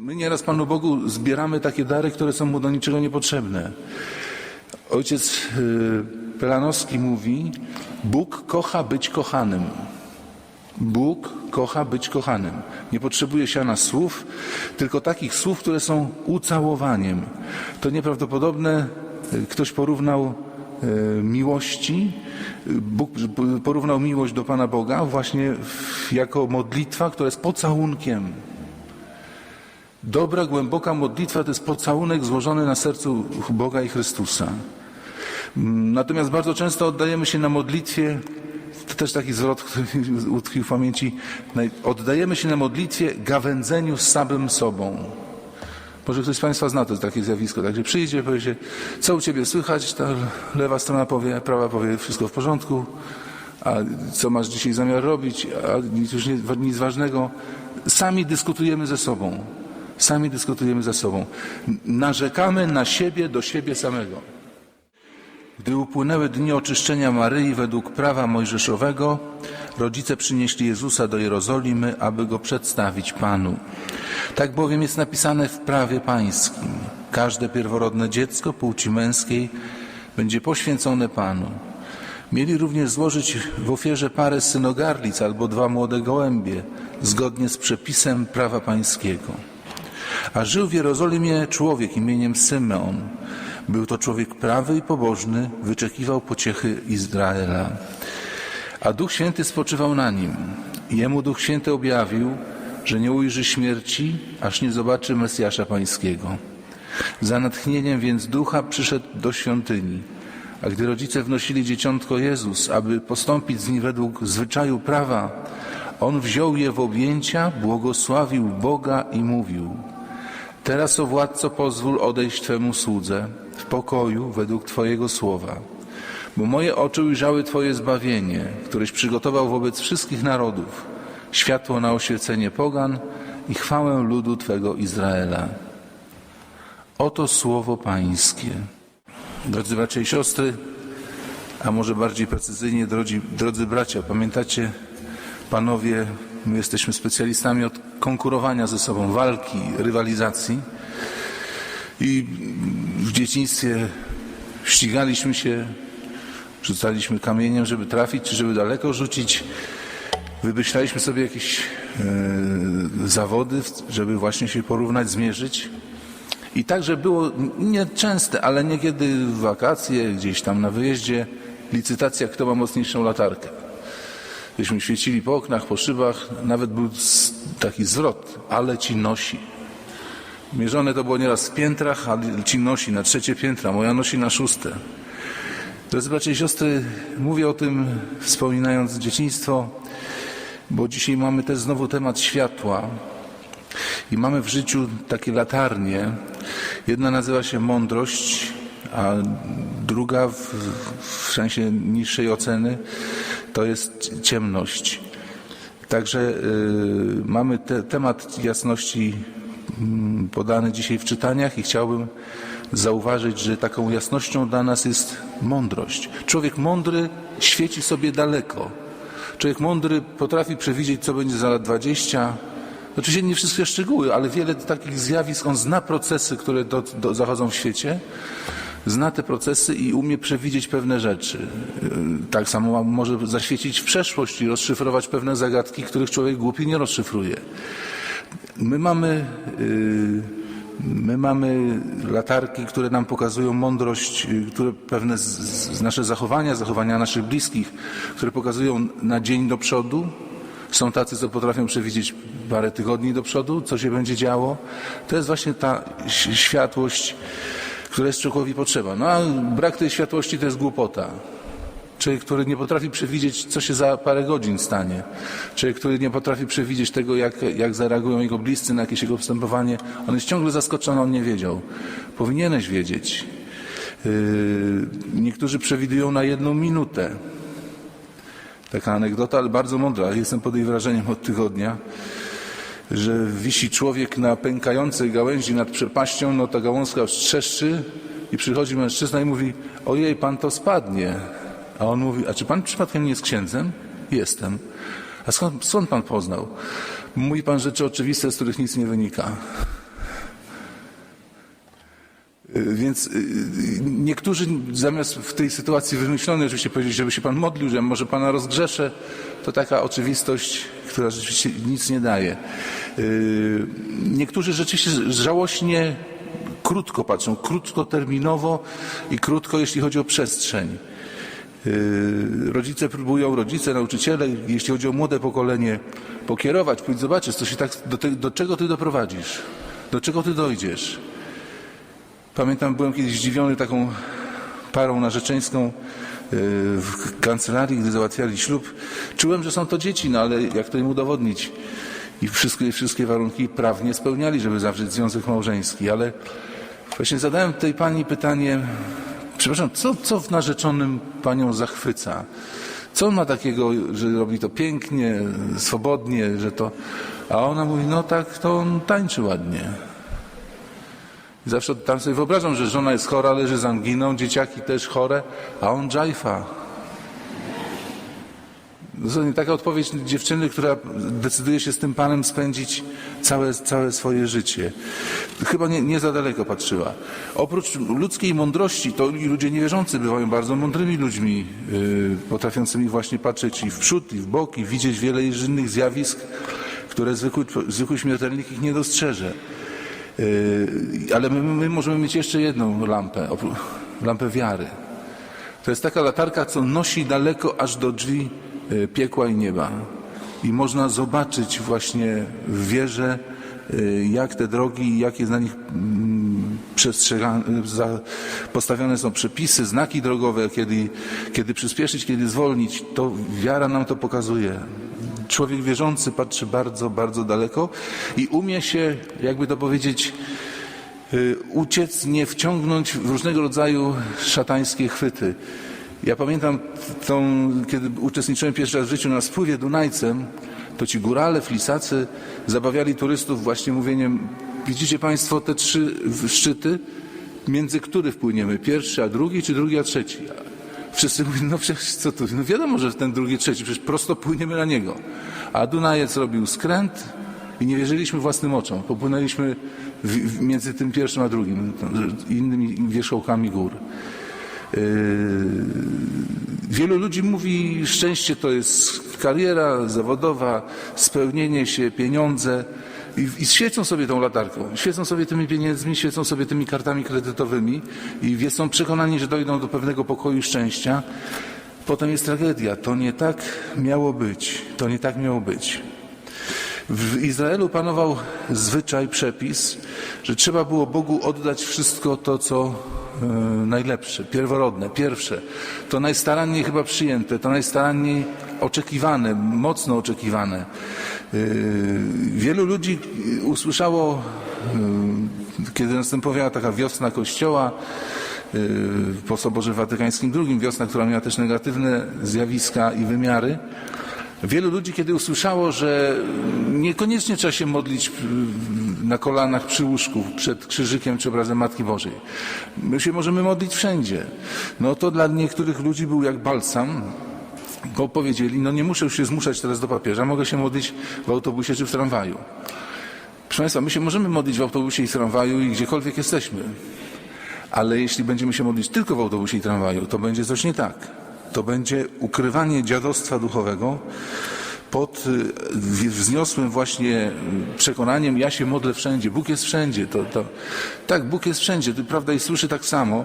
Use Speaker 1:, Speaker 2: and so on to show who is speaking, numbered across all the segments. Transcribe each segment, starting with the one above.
Speaker 1: My nieraz Panu Bogu zbieramy takie dary, które są Mu do niczego niepotrzebne. Ojciec y, Pelanowski mówi, Bóg kocha być kochanym. Bóg kocha być kochanym. Nie potrzebuje siana słów, tylko takich słów, które są ucałowaniem. To nieprawdopodobne. Y, Ktoś porównał y, miłości, Bóg porównał miłość do Pana Boga właśnie jako modlitwa, która jest pocałunkiem. Dobra, głęboka modlitwa to jest pocałunek złożony na sercu Boga i Chrystusa. Natomiast bardzo często oddajemy się na modlitwie, to też taki zwrot, który utkwił w pamięci, oddajemy się na modlitwie gawędzeniu z samym sobą. Może ktoś z Państwa zna to takie zjawisko, także przyjdzie, powie się, co u Ciebie słychać, ta lewa strona powie, prawa powie, wszystko w porządku, a co masz dzisiaj zamiar robić, a nic już nie, nic ważnego. Sami dyskutujemy ze sobą. Sami dyskutujemy ze sobą. Narzekamy na siebie do siebie samego. Gdy upłynęły dni oczyszczenia Maryi według prawa mojżeszowego, rodzice przynieśli Jezusa do Jerozolimy, aby go przedstawić Panu. Tak bowiem jest napisane w prawie pańskim. Każde pierworodne dziecko płci męskiej będzie poświęcone Panu. Mieli również złożyć w ofierze parę synogarlic albo dwa młode gołębie, zgodnie z przepisem prawa pańskiego. A żył w Jerozolimie człowiek imieniem Symeon. Był to człowiek prawy i pobożny, wyczekiwał pociechy Izraela. A Duch Święty spoczywał na nim. Jemu Duch Święty objawił, że nie ujrzy śmierci, aż nie zobaczy Mesjasza Pańskiego. Za natchnieniem więc Ducha przyszedł do świątyni. A gdy rodzice wnosili dzieciątko Jezus, aby postąpić z nim według zwyczaju prawa, on wziął je w objęcia, błogosławił Boga i mówił – Teraz, o władco, pozwól odejść Twemu słudze w pokoju według Twojego słowa. Bo moje oczy ujrzały Twoje zbawienie, któreś przygotował wobec wszystkich narodów, światło na oświecenie pogan i chwałę ludu Twego Izraela. Oto słowo Pańskie. Drodzy bracia i siostry, a może bardziej precyzyjnie, drodzy, drodzy bracia, pamiętacie, panowie, my jesteśmy specjalistami od konkurowania ze sobą, walki, rywalizacji. I w dzieciństwie ścigaliśmy się, rzucaliśmy kamieniem, żeby trafić, czy żeby daleko rzucić. Wymyślaliśmy sobie jakieś e, zawody, żeby właśnie się porównać, zmierzyć. I także było nieczęste, ale niekiedy w wakacje, gdzieś tam na wyjeździe, licytacja, kto ma mocniejszą latarkę. Byśmy świecili po oknach, po szybach, nawet był taki zwrot, ale ci nosi. Mierzone to było nieraz w piętrach, ale ci nosi na trzecie piętra, moja nosi na szóste. Drodzy bracia i siostry, mówię o tym wspominając dzieciństwo, bo dzisiaj mamy też znowu temat światła. I mamy w życiu takie latarnie. Jedna nazywa się mądrość, a druga w, w sensie niższej oceny to jest ciemność. Także y, mamy te, temat jasności mm, podany dzisiaj w czytaniach i chciałbym zauważyć, że taką jasnością dla nas jest mądrość. Człowiek mądry świeci sobie daleko. Człowiek mądry potrafi przewidzieć, co będzie za lat 20. Oczywiście nie wszystkie szczegóły, ale wiele takich zjawisk. On zna procesy, które do, do, zachodzą w świecie, zna te procesy i umie przewidzieć pewne rzeczy. Yy, Tak samo może zaświecić w przeszłość i rozszyfrować pewne zagadki, których człowiek głupi nie rozszyfruje. My mamy, yy, my mamy latarki, które nam pokazują mądrość, yy, które pewne z, z nasze zachowania, zachowania naszych bliskich, które pokazują na dzień do przodu. Są tacy, co potrafią przewidzieć parę tygodni do przodu, co się będzie działo. To jest właśnie ta światłość, która jest człowiekowi potrzeba. No a brak tej światłości to jest głupota. Człowiek, który nie potrafi przewidzieć, co się za parę godzin stanie. Człowiek, który nie potrafi przewidzieć tego, jak, jak zareagują jego bliscy na jakieś jego postępowanie. On jest ciągle zaskoczony, on nie wiedział. Powinieneś wiedzieć. Yy, niektórzy przewidują na jedną minutę. Taka anegdota, ale bardzo mądra. Jestem pod jej wrażeniem od tygodnia, że wisi człowiek na pękającej gałęzi nad przepaścią, no ta gałązka już trzeszczy i przychodzi mężczyzna i mówi, ojej, pan to spadnie. A on mówi, a czy pan przypadkiem nie jest księdzem? Jestem. A skąd, skąd pan poznał? Mówi pan rzeczy oczywiste, z których nic nie wynika. Y, Więc y, y, niektórzy zamiast w tej sytuacji wymyślonej oczywiście powiedzieć, żeby się Pan modlił, że może Pana rozgrzeszę, to taka oczywistość, która rzeczywiście nic nie daje. Niektórzy rzeczywiście żałośnie krótko patrzą, krótkoterminowo i krótko, jeśli chodzi o przestrzeń. Rodzice próbują, rodzice, nauczyciele, jeśli chodzi o młode pokolenie, pokierować, pójdź zobaczyć, co się tak, do, te, do czego ty doprowadzisz, do czego ty dojdziesz. Pamiętam, byłem kiedyś zdziwiony taką parą narzeczeńską yy, w kancelarii, gdy załatwiali ślub. Czułem, że są to dzieci, no ale jak to im udowodnić? I wszystkie, wszystkie warunki prawnie spełniali, żeby zawrzeć związek małżeński, ale właśnie zadałem tej pani pytanie, przepraszam, co, co w narzeczonym panią zachwyca? Co on ma takiego, że robi to pięknie, swobodnie, że to... A ona mówi, no tak, to on tańczy ładnie. I zawsze tam sobie wyobrażam, że żona jest chora, leży z anginą, dzieciaki też chore, a on dżajfa. Dosłownie taka odpowiedź dziewczyny, która decyduje się z tym panem spędzić całe, całe swoje życie. Chyba nie, nie za daleko patrzyła. Oprócz ludzkiej mądrości, to i ludzie niewierzący bywają bardzo mądrymi ludźmi, yy, potrafiącymi właśnie patrzeć i w przód, i w bok, i widzieć wiele innych zjawisk, które zwykły, zwykły śmiertelnik ich nie dostrzeże. Yy, ale my, my możemy mieć jeszcze jedną lampę, lampę wiary. To jest taka latarka, co nosi daleko aż do drzwi e, piekła i nieba. I można zobaczyć właśnie w wierze, e, jak te drogi, jakie na nich mm, postawione są przepisy, znaki drogowe, kiedy, kiedy przyspieszyć, kiedy zwolnić. To wiara nam to pokazuje. Człowiek wierzący patrzy bardzo, bardzo daleko i umie się, jakby to powiedzieć, y, uciec, nie wciągnąć w różnego rodzaju szatańskie chwyty. Ja pamiętam tą, kiedy uczestniczyłem pierwszy raz w życiu na spływie Dunajcem, to ci górale, flisacy zabawiali turystów właśnie mówieniem, widzicie Państwo te trzy szczyty, między który wpłyniemy, pierwszy a drugi, czy drugi a trzeci? Wszyscy mówili, no przecież co tu, no wiadomo, że ten drugi, trzeci, przecież prosto płyniemy na niego. A Dunajec robił skręt i nie wierzyliśmy własnym oczom. Popłynęliśmy w, w, między tym pierwszym a drugim, innymi wierzchołkami gór. Yy, Wielu ludzi mówi, szczęście to jest kariera zawodowa, spełnienie się, pieniądze. I, I świecą sobie tą latarką, świecą sobie tymi pieniędzmi, świecą sobie tymi kartami kredytowymi i są przekonani, że dojdą do pewnego pokoju i szczęścia. Potem jest tragedia. To nie tak miało być. To nie tak miało być. W Izraelu panował zwyczaj, przepis, że trzeba było Bogu oddać wszystko to, co najlepsze, pierworodne, pierwsze. To najstaranniej chyba przyjęte, to najstaranniej oczekiwane, mocno oczekiwane. E, wielu ludzi usłyszało, e, kiedy następowała taka wiosna Kościoła, e, po Soborze Watykańskim II, wiosna, która miała też negatywne zjawiska i wymiary, Wielu ludzi, kiedy usłyszało, że niekoniecznie trzeba się modlić y, na kolanach przy łóżku, przed krzyżykiem czy obrazem Matki Bożej. My się możemy modlić wszędzie. No to dla niektórych ludzi był jak balsam, bo powiedzieli, no nie muszę się zmuszać teraz do papieża, mogę się modlić w autobusie czy w tramwaju. Proszę Państwa, my się możemy modlić w autobusie i w tramwaju i gdziekolwiek jesteśmy. Ale jeśli będziemy się modlić tylko w autobusie i tramwaju, to będzie coś nie tak. To będzie ukrywanie dziadostwa duchowego pod y, wzniosłym właśnie przekonaniem, ja się modlę wszędzie, Bóg jest wszędzie. To, to, tak, Bóg jest wszędzie, to prawda i słyszy tak samo.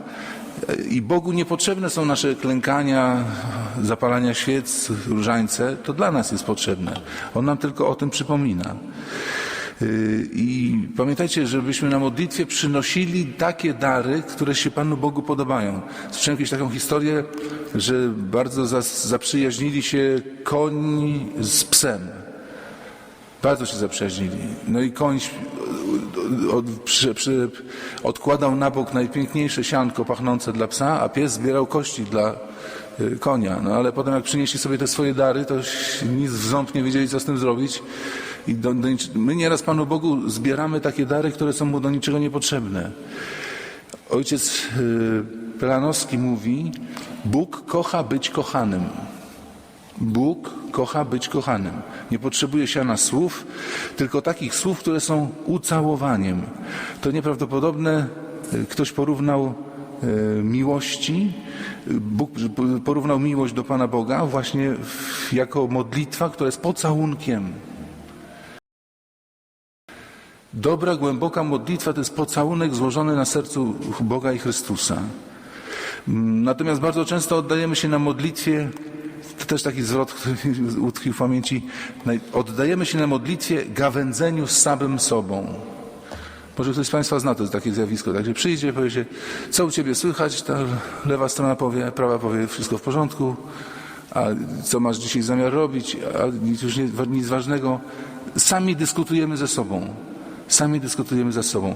Speaker 1: I Bogu niepotrzebne są nasze klękania, zapalania świec, różańce. To dla nas jest potrzebne. On nam tylko o tym przypomina. Yy, I pamiętajcie, żebyśmy na modlitwie przynosili takie dary, które się Panu Bogu podobają. Słyszałem kiedyś taką historię, że bardzo zaprzyjaźnili się koń z psem. Bardzo się zaprzyjaźnili. No i koń od, przy, przy, odkładał na bok najpiękniejsze sianko pachnące dla psa, a pies zbierał kości dla y, konia. No ale potem jak przynieśli sobie te swoje dary, to nic w ząb nie wiedzieli, co z tym zrobić. I do, do, my nieraz Panu Bogu zbieramy takie dary, które są Mu do niczego niepotrzebne. Ojciec y, Pelanowski mówi, Bóg kocha być kochanym. Bóg kocha być kochanym. Nie potrzebuje siana słów, tylko takich słów, które są ucałowaniem. To nieprawdopodobne, y, ktoś porównał y, miłości, Bóg porównał miłość do Pana Boga właśnie jako modlitwa, która jest pocałunkiem. Dobra, głęboka modlitwa to jest pocałunek złożony na sercu Boga i Chrystusa. Natomiast bardzo często oddajemy się na modlitwie, to też taki zwrot, który utkwił w pamięci, oddajemy się na modlitwie gawędzeniu z samym sobą. Może ktoś z Państwa zna to takie zjawisko, także przyjdzie, powie się, co u Ciebie słychać, ta lewa strona powie, prawa powie, wszystko w porządku, a co masz dzisiaj zamiar robić, a już nie, nic ważnego. Sami dyskutujemy ze sobą. Sami dyskutujemy ze sobą.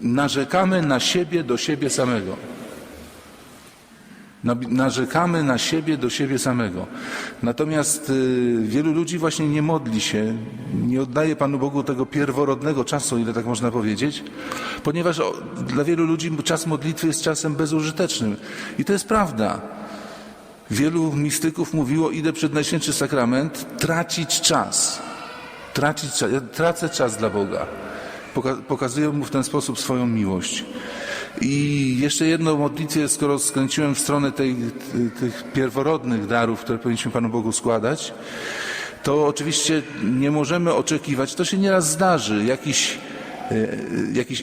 Speaker 1: Narzekamy na siebie do siebie samego. Narzekamy na siebie do siebie samego. Natomiast y, wielu ludzi właśnie nie modli się, nie oddaje Panu Bogu tego pierworodnego czasu, ile tak można powiedzieć, ponieważ o, dla wielu ludzi czas modlitwy jest czasem bezużytecznym. I to jest prawda. Wielu mistyków mówiło, idę przed Najświętszy Sakrament, tracić czas. Tracić czas. Ja tracę czas dla Boga. Poka- pokazują mu w ten sposób swoją miłość. I jeszcze jedno modlitwie, skoro skręciłem w stronę tej, ty- tych pierworodnych darów, które powinniśmy Panu Bogu składać, to oczywiście nie możemy oczekiwać, to się nieraz zdarzy, jakichś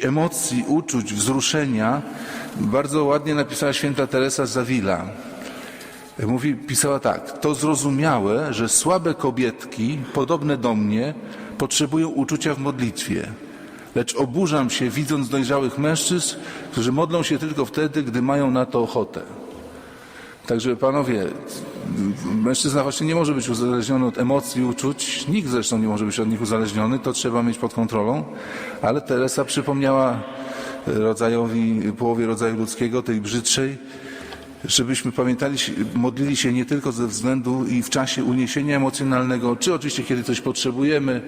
Speaker 1: e, emocji, uczuć, wzruszenia. Bardzo ładnie napisała święta Teresa z Avila. Mówi, pisała tak, to zrozumiałe, że słabe kobietki, podobne do mnie, potrzebują uczucia w modlitwie. Lecz oburzam się, widząc dojrzałych mężczyzn, którzy modlą się tylko wtedy, gdy mają na to ochotę. Także panowie, mężczyzna właśnie nie może być uzależniony od emocji, uczuć. Nikt zresztą nie może być od nich uzależniony, to trzeba mieć pod kontrolą. Ale Teresa przypomniała rodzajowi, połowie rodzaju ludzkiego, tej brzydszej, żebyśmy pamiętali, modlili się nie tylko ze względu i w czasie uniesienia emocjonalnego, czy oczywiście kiedy coś potrzebujemy,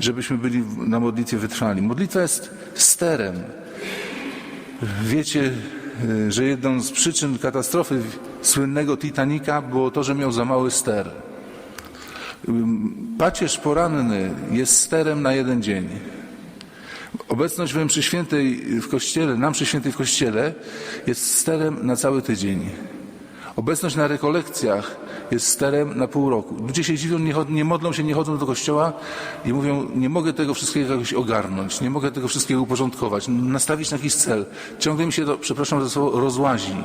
Speaker 1: żebyśmy byli na modlitwie wytrwali. Modlitwa jest sterem. Wiecie, y, że jedną z przyczyn katastrofy słynnego Titanica było to, że miał za mały ster. Pacierz poranny jest sterem na jeden dzień. Obecność w mszy świętej w kościele, na mszy świętej w kościele jest sterem na cały tydzień. Obecność na rekolekcjach jest sterem na pół roku. Ludzie się dziwią, nie, nie modlą się, nie chodzą do kościoła i mówią, nie mogę tego wszystkiego jakoś ogarnąć, nie mogę tego wszystkiego uporządkować, nastawić na jakiś cel. Ciągle mi się to, przepraszam za słowo, rozłazi,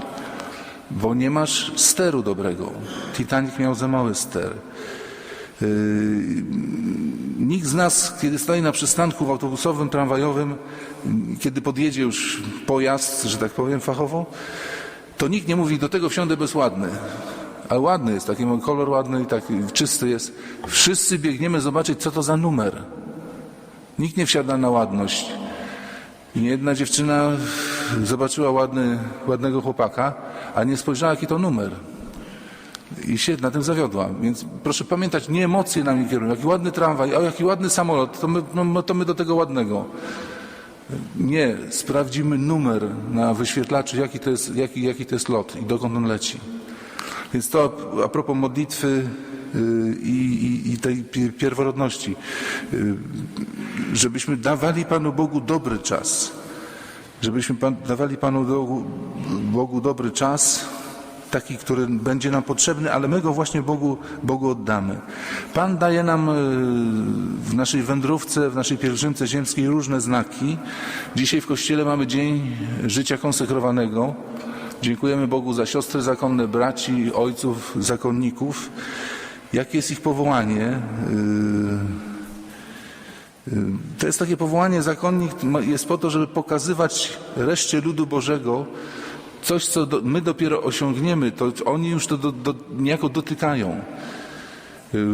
Speaker 1: bo nie masz steru dobrego. Titanic miał za mały ster. Yy, Nikt z nas, kiedy stoi na przystanku autobusowym, tramwajowym, kiedy podjedzie już pojazd, że tak powiem fachowo, to nikt nie mówi, do tego wsiądę bezładny. Ale ładny jest, taki kolor ładny i taki czysty jest. Wszyscy biegniemy zobaczyć, co to za numer. Nikt nie wsiada na ładność. I jedna dziewczyna zobaczyła ładny, ładnego chłopaka, a nie spojrzała, jaki to numer. I się na tym zawiodła. Więc proszę pamiętać, nie emocje nami kierują. Jaki ładny tramwaj, o jaki ładny samolot, to my, no, to my do tego ładnego. Nie, sprawdzimy numer na wyświetlaczu, jaki to jest, jaki, jaki to jest lot i dokąd on leci. Więc to a propos modlitwy yy, i, i, i tej pi- pierworodności. Yy, Żebyśmy dawali Panu Bogu dobry czas. Żebyśmy pan, dawali Panu Bogu, Bogu dobry czas, taki, który będzie nam potrzebny, ale my go właśnie Bogu, Bogu oddamy. Pan daje nam e, w naszej wędrówce, w naszej pielgrzymce ziemskiej różne znaki. Dzisiaj w Kościele mamy Dzień Życia Konsekrowanego. Dziękujemy Bogu za siostry zakonne, braci, ojców, zakonników. Jakie jest ich powołanie? Yy, To jest takie powołanie zakonnik jest po to, żeby pokazywać reszcie ludu Bożego coś, co do, my dopiero osiągniemy, to oni już to do, do, niejako dotykają.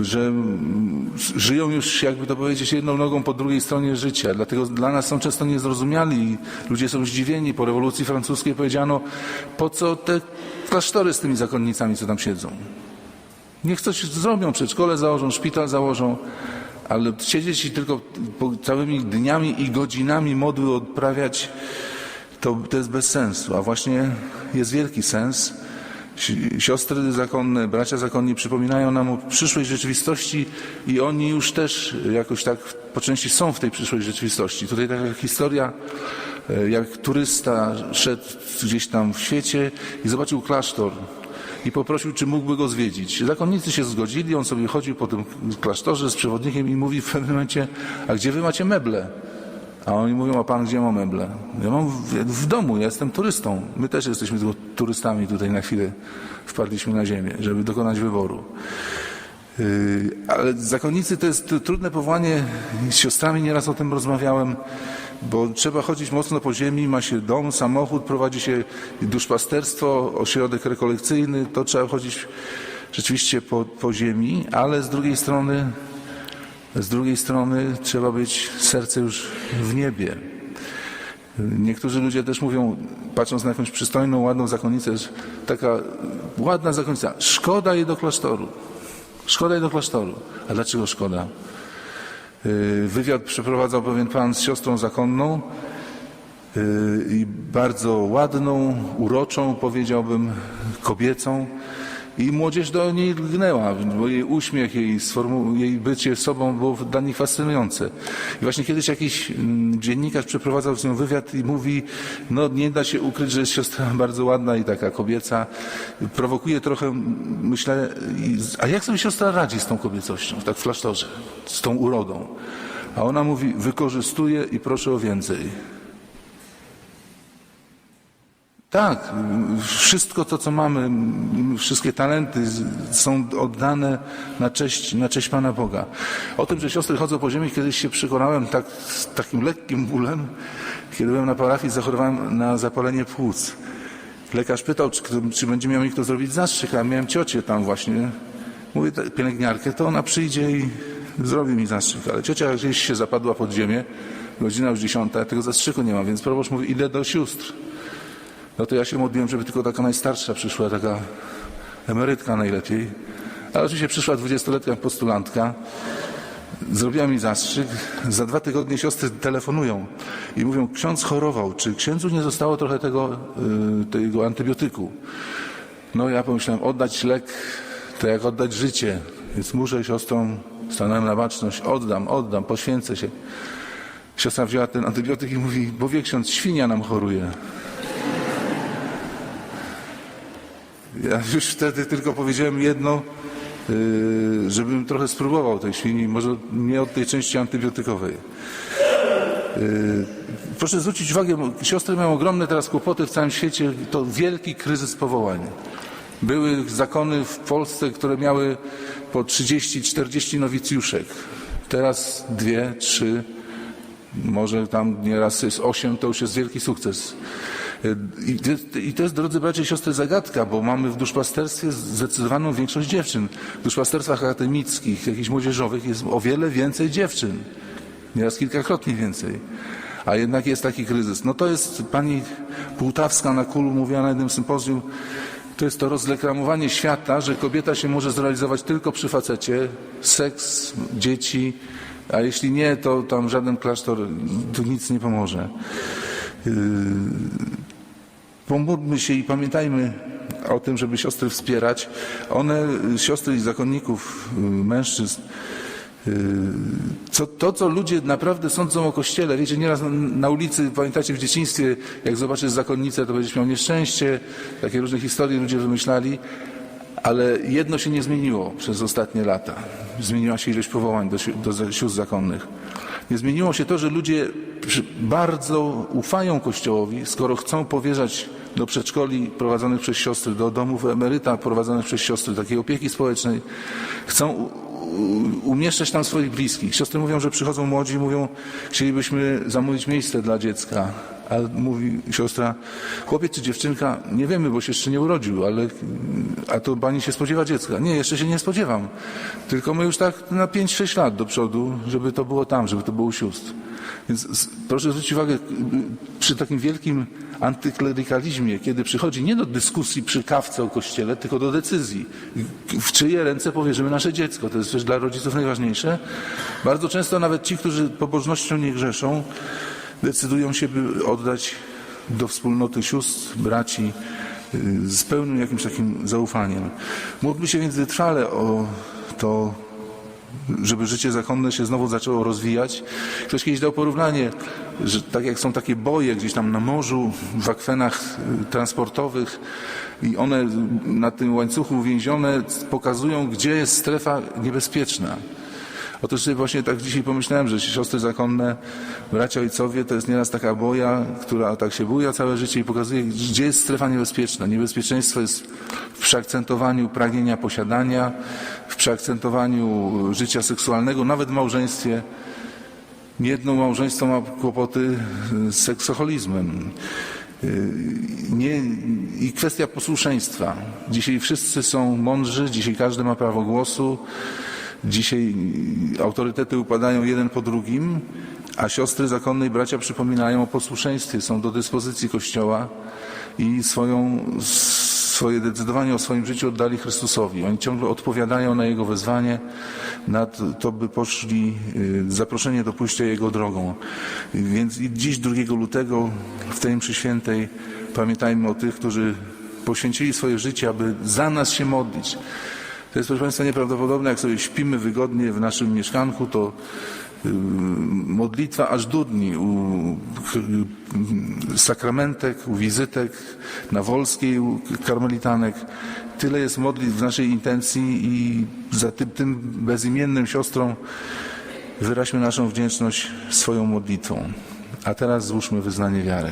Speaker 1: Że żyją już, jakby to powiedzieć, jedną nogą po drugiej stronie życia. Dlatego dla nas są często niezrozumiali ludzie są zdziwieni. Po rewolucji francuskiej powiedziano, po co te klasztory z tymi zakonnicami, co tam siedzą. Niech coś zrobią, przedszkole założą, szpital założą, ale siedzieć i tylko całymi dniami i godzinami modły odprawiać, to, to jest bez sensu. A właśnie jest wielki sens. Si- Siostry zakonne, bracia zakonni przypominają nam o przyszłej rzeczywistości i oni już też jakoś tak po części są w tej przyszłej rzeczywistości. Tutaj taka historia e, jak turysta szedł gdzieś tam w świecie i zobaczył klasztor i poprosił, czy mógłby go zwiedzić. Zakonnicy się zgodzili, on sobie chodził po tym klasztorze z przewodnikiem i mówi w pewnym momencie, a gdzie wy macie meble? A oni mówią, a pan gdzie ma meble? Ja mam w, w domu, ja jestem turystą. My też jesteśmy tylko turystami tutaj na chwilę wpadliśmy na ziemię, żeby dokonać wyboru. Yy, Ale zakonnicy to jest tr- trudne powołanie. Z siostrami nieraz o tym rozmawiałem, bo trzeba chodzić mocno po ziemi, ma się dom, samochód, prowadzi się duszpasterstwo, ośrodek rekolekcyjny, to trzeba chodzić rzeczywiście po, po ziemi, ale z drugiej strony z drugiej strony trzeba być serce już w niebie. Niektórzy ludzie też mówią, patrząc na jakąś przystojną, ładną zakonnicę, że taka ładna zakonnica, szkoda jej do klasztoru. Szkoda jej do klasztoru. A dlaczego szkoda? Yy, Wywiad przeprowadzał pewien pan z siostrą zakonną yy, i bardzo ładną, uroczą, powiedziałbym, kobiecą. I młodzież do niej lgnęła, bo jej uśmiech, jej, jej bycie sobą było dla nich fascynujące. I właśnie kiedyś jakiś mm, dziennikarz przeprowadzał z nią wywiad i mówi, no nie da się ukryć, że jest siostra bardzo ładna i taka kobieca. Prowokuje trochę, myślę, a jak sobie siostra radzi z tą kobiecością, tak w klasztorze, z tą urodą? A ona mówi, wykorzystuję i proszę o więcej. Tak, wszystko to, co mamy, wszystkie talenty są oddane na cześć, na cześć Pana Boga. O tym, że siostry chodzą po ziemi, kiedyś się przekonałem tak, z takim lekkim bólem, kiedy byłem na parafii, zachorowałem na zapalenie płuc. Lekarz pytał, czy, czy będzie miał mi kto zrobić zastrzyk, a miałem ciocię tam właśnie, mówię, pielęgniarkę, to ona przyjdzie i zrobi mi zastrzyk. Ale ciocia gdzieś się zapadła pod ziemię, godzina już dziesiąta, tego zastrzyku nie ma, więc proboszcz mówi, idę do sióstr. No to ja się modliłem, żeby tylko taka najstarsza przyszła, taka emerytka najlepiej. Ale oczywiście przyszła dwudziestoletnia postulantka, zrobiła mi zastrzyk. Za dwa tygodnie siostry telefonują i mówią, ksiądz chorował, czy księdzu nie zostało trochę tego, y, tego antybiotyku? No ja pomyślałem, oddać lek to jak oddać życie, więc muszę siostrą, stanąłem na baczność, oddam, oddam, poświęcę się. Siostra wzięła ten antybiotyk i mówi, bo wie ksiądz, świnia nam choruje. Ja już wtedy tylko powiedziałem jedno, yy, żebym trochę spróbował tej świni, może nie od tej części antybiotykowej. Yy, Proszę zwrócić uwagę, siostry mają ogromne teraz kłopoty w całym świecie, to wielki kryzys powołań. Były zakony w Polsce, które miały po 30-40 nowicjuszek. Teraz dwie, trzy, może tam nieraz jest osiem, to już jest wielki sukces. I to, I to jest, drodzy bracia i siostry, zagadka, bo mamy w duszpasterstwie zdecydowaną większość dziewczyn. W duszpasterstwach akademickich, jakichś młodzieżowych jest o wiele więcej dziewczyn. Nieraz kilkakrotnie więcej. A jednak jest taki kryzys. No to jest pani Półtawska na Kulu mówiła na jednym sympozjum, to jest to rozreklamowanie świata, że kobieta się może zrealizować tylko przy facecie, seks, dzieci, a jeśli nie, to tam żaden klasztor tu nic nie pomoże. Pomódlmy się i pamiętajmy o tym, żeby siostry wspierać. One, siostry i zakonników, yy, mężczyzn, yy, co, to, co ludzie naprawdę sądzą o Kościele. Wiecie, nieraz na, ulicy, pamiętacie w dzieciństwie, jak zobaczysz zakonnicę, to będziesz miał nieszczęście. Takie różne historie ludzie wymyślali. Ale jedno się nie zmieniło przez ostatnie lata. Zmieniła się ilość powołań do, do sióstr zakonnych. Nie zmieniło się to, że ludzie bardzo ufają Kościołowi, skoro chcą powierzać do przedszkoli prowadzonych przez siostry, do domów emeryta prowadzonych przez siostry, takiej opieki społecznej, chcą umieszczać tam swoich bliskich. Siostry mówią, że przychodzą młodzi i mówią, chcielibyśmy zamówić miejsce dla dziecka. A mówi siostra, chłopiec czy dziewczynka, nie wiemy, bo się jeszcze nie urodził, ale a to pani się spodziewa dziecka. Nie, jeszcze się nie spodziewam. Tylko my już tak na 5-6 lat do przodu, żeby to było tam, żeby to było u sióstr. Więc proszę zwrócić uwagę, przy takim wielkim antyklerykalizmie, kiedy przychodzi nie do dyskusji przy kawce o kościele, tylko do decyzji, w czyje ręce powierzymy nasze dziecko. To jest też dla rodziców najważniejsze. Bardzo często nawet ci, którzy pobożnością nie grzeszą, decydują się, by oddać do wspólnoty sióstr, braci y, z pełnym jakimś takim zaufaniem. Módlmy się więc wytrwale o to, żeby życie zakonne się znowu zaczęło rozwijać. Ktoś kiedyś dał porównanie, że tak jak są takie boje gdzieś tam na morzu, w akwenach y, transportowych i one na tym łańcuchu uwięzione pokazują, gdzie jest strefa niebezpieczna. Otóż sobie właśnie tak dzisiaj pomyślałem, że siostry zakonne, bracia ojcowie, to jest nieraz taka boja, która tak się buja całe życie i pokazuje, gdzie jest strefa niebezpieczna. Niebezpieczeństwo jest w przeakcentowaniu pragnienia posiadania, w przeakcentowaniu życia seksualnego, nawet w małżeństwie. Jedno małżeństwo ma kłopoty z seksoholizmem. Nie, I kwestia posłuszeństwa. Dzisiaj wszyscy są mądrzy, dzisiaj każdy ma prawo głosu. Dzisiaj autorytety upadają jeden po drugim, a siostry zakonne i bracia przypominają o posłuszeństwie, są do dyspozycji Kościoła i swoją, swoje decydowanie o swoim życiu oddali Chrystusowi. Oni ciągle odpowiadają na Jego wezwanie, na to, by poszli, y, zaproszenie do pójścia Jego drogą. Więc dziś 2 lutego w tej mszy świętej pamiętajmy o tych, którzy poświęcili swoje życie, aby za nas się modlić. To jest, proszę Państwa, nieprawdopodobne. Jak sobie śpimy wygodnie w naszym mieszkanku, to y, modlitwa aż dudni u y, sakramentek, u wizytek na Wolskiej, u karmelitanek. Tyle jest modlitw w naszej intencji i za tym, tym bezimiennym siostrom wyraźmy naszą wdzięczność swoją modlitwą. A teraz złóżmy wyznanie wiary.